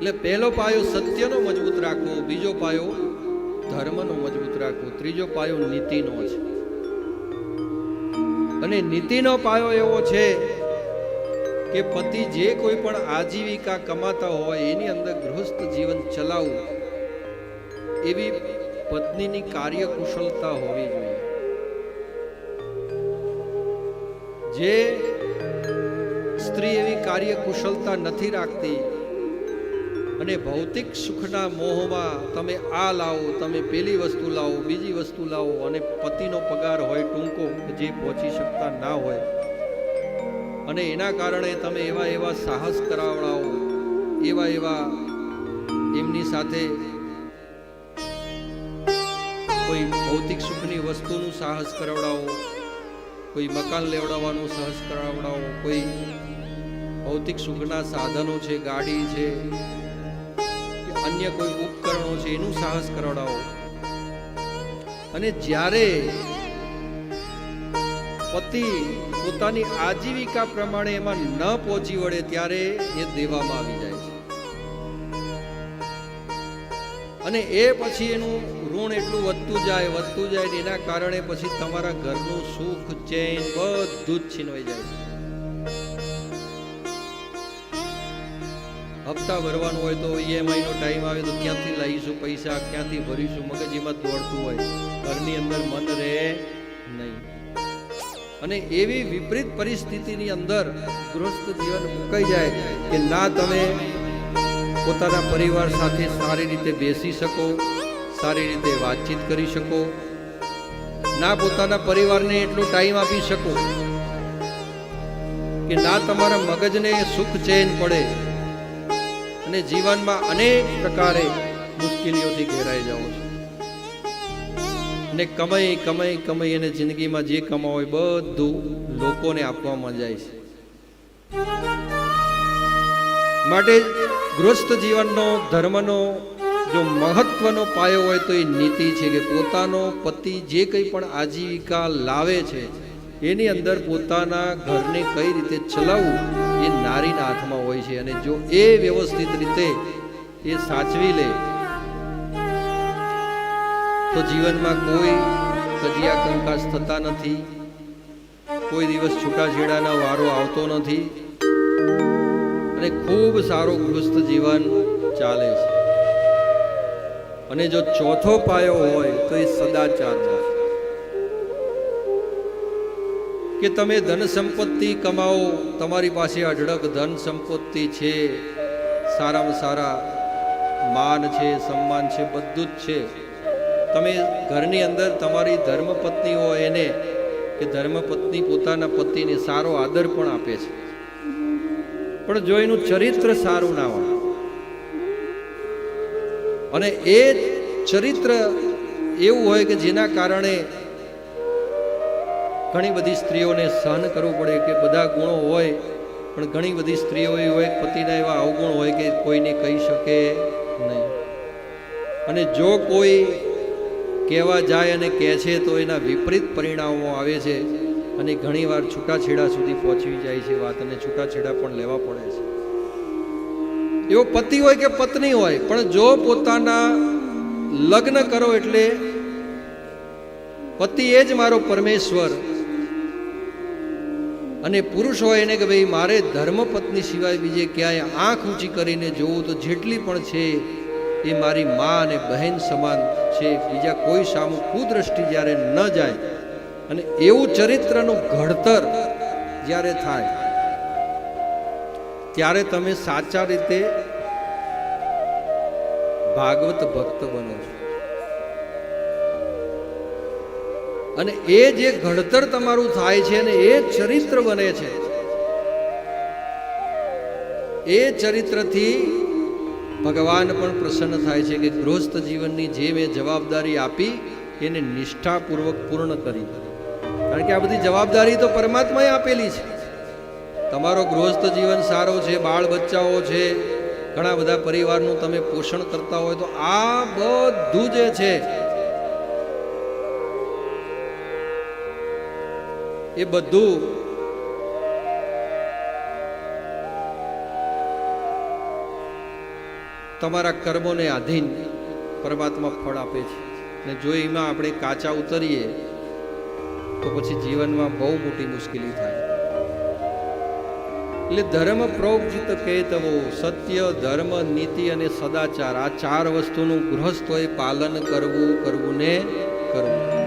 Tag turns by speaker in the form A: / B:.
A: એટલે પહેલો પાયો સત્યનો મજબૂત રાખવો, બીજો પાયો ધર્મનો મજબૂત રાખવો, ત્રીજો પાયો નીતિનો છે. અને નીતિનો પાયો એવો છે કે પતિ જે કોઈ પણ આજીવિકા કમાતા હોય, એની અંદર ગૃહસ્થ જીવન ચલાવવું, એવી પત્નીની કાર્યકુશળતા હોવી જોઈએ. જે સ્ત્રી એવી કાર્યકુશળતા નથી રાખતી અને ભૌતિક સુખના મોહમાં તમે આ લાવો, તમે પેલી વસ્તુ લાવો, બીજી વસ્તુ લાવો અને પતિનો પગાર હોય, ટૂંકો, જે પહોંચી શકતા ના હોય. અને એના કારણે તમે એવા એવા સાહસ કરાવડાવો, એવા એવા એમની સાથે કોઈ ભૌતિક સુખની વસ્તુનું સાહસ કરાવડાવો, કોઈ મકાન લેવડાવવાનું સાહસ કરાવડાવો, કોઈ ભૌતિક સુખના સાધનો છે, ગાડી છે અન્ય કોઈ ઉપકરણો છે, એનું સાહસ કરાવડાવો અને જ્યારે પતિ પોતાની આજીવિકા પ્રમાણે એમાં ન પહોંચી વળે ત્યારે એ દેવામાં આવી જાય છે. અને એ પછી એનું ઋણ એટલું વધતું જાય વધતું જાય એના કારણે પછી તમારા ઘરનું સુખ, ચેન બધું જ છીનવાઈ જાય છે. હપ્તા ભરવાનું હોય તો ઈએમઆઈ નો ટાઈમ આવે તો ક્યાંથી લાવીશું પૈસા, ક્યાંથી ભરીશું મગજ એમાં દોડતું હોય. ઘરની અંદર મન રહે નહીં. અને એવી વિપરીત પરિસ્થિતિની અંદર ગૃહસ્થ જીવન મુકાઈ જાય કે ના તમે પોતાના પરિવાર સાથે સારી રીતે બેસી શકો, સારી રીતે વાતચીત કરી શકો, ના પોતાના પરિવારને એટલો ટાઈમ આપી શકો કે ના તમારા મગજને સુખ ચેન પડે. અને જીવનમાં અનેક પ્રકારે મુશ્કેલીઓથી ઘેરાઈ જાઓ છો. ને કમાઈ કમાઈ કમાઈ અને જિંદગીમાં જે કમાવો બધું લોકોને આપવામાં જાય છે. માટે ગૃહસ્થ જીવનનો, ધર્મનો જો મહત્વનો પાયો હોય તો એ નીતિ છે કે પોતાનો પતિ જે કંઈ પણ આજીવિકા લાવે છે એની અંદર પોતાના ઘરને કઈ રીતે ચલાવવું એ નારીના હાથમાં હોય છે અને જો એ વ્યવસ્થિત રીતે એ સાચવી લે, તો જીવનમાં કોઈ કજિયા કંકાસ થતા નથી, કોઈ દિવસ છૂટાછેડાના વારો આવતો નથી અને ખૂબ સારું ગૃહસ્થ જીવન ચાલે છે. અને જો ચોથો પાયો હોય તો એ સદાચાર છે કે તમે ધન સંપત્તિ કમાઓ, તમારી પાસે અઢળક ધન સંપત્તિ છે. સારામાં સારા માન છે, સન્માન છે, બધું જ છે. તમે ઘરની અંદર તમારી ધર્મપત્ની હોય એને, કે ધર્મપત્ની પોતાના પતિને સારો આદર પણ આપે છે. પણ જો એનું ચરિત્ર સારું ના હોય, અને એ ચરિત્ર એવું હોય કે જેના કારણે ઘણી બધી સ્ત્રીઓને સહન કરવું પડે કે બધા ગુણો હોય, પણ ઘણી બધી સ્ત્રીઓ એવી હોય પતિના એવા અવગુણ હોય કે કોઈને કહી શકે નહીં. અને જો કોઈ કહેવા જાય અને કહે છે તો એના વિપરીત પરિણામો આવે છે અને ઘણીવાર છૂટાછેડા સુધી પહોંચી જાય છે વાત અને છૂટાછેડા પણ લેવા પડે છે. એવો પતિ હોય કે પત્ની હોય, પણ જો પોતાના લગ્ન કરો એટલે પતિ એ જ મારો પરમેશ્વર અને પુરુષ હોય એને કે ભાઈ, મારે ધર્મપત્ની સિવાય બીજે ક્યાંય આંખ ઊંચી કરીને જોવું તો જેટલી પણ છે એ મારી મા અને બહેન સમાન છે. બીજા કોઈ સામુ કુદ્રષ્ટિ જ્યારે ન જાય અને એવું ચરિત્રનું ઘડતર જ્યારે થાય, ત્યારે તમે સાચા રીતે ભાગવત ભક્ત બનો છો. અને એ જે ઘડતર તમારું થાય છે ને એ ચરિત્ર બને છે. એ ચરિત્રથી ભગવાન પણ પ્રસન્ન થાય છે કે ગૃહસ્થ જીવનની જે મેં જવાબદારી આપી, એને નિષ્ઠાપૂર્વક પૂર્ણ કરી. કારણ કે આ બધી જવાબદારી તો પરમાત્માએ આપેલી છે. તમારો ગૃહસ્થ જીવન સારો છે, બાળ બચ્ચાઓ છે, ઘણા બધા પરિવારનું તમે પોષણ કરતા હોય તો આ બધું જે છે એ બધું તમારા કર્મોને આધીન પરમાત્મા ફળ આપે છે. અને જો એમાં આપણે કાચા ઉતરીએ, તો પછી જીવનમાં બહુ મોટી મુશ્કેલી થાય. એટલે ધર્મ પ્રોક્ત કહેતવો સત્ય, ધર્મ, નીતિ અને સદાચાર, આ ચાર વસ્તુનું ગૃહસ્થોએ પાલન કરવું કરવું ને કરવું.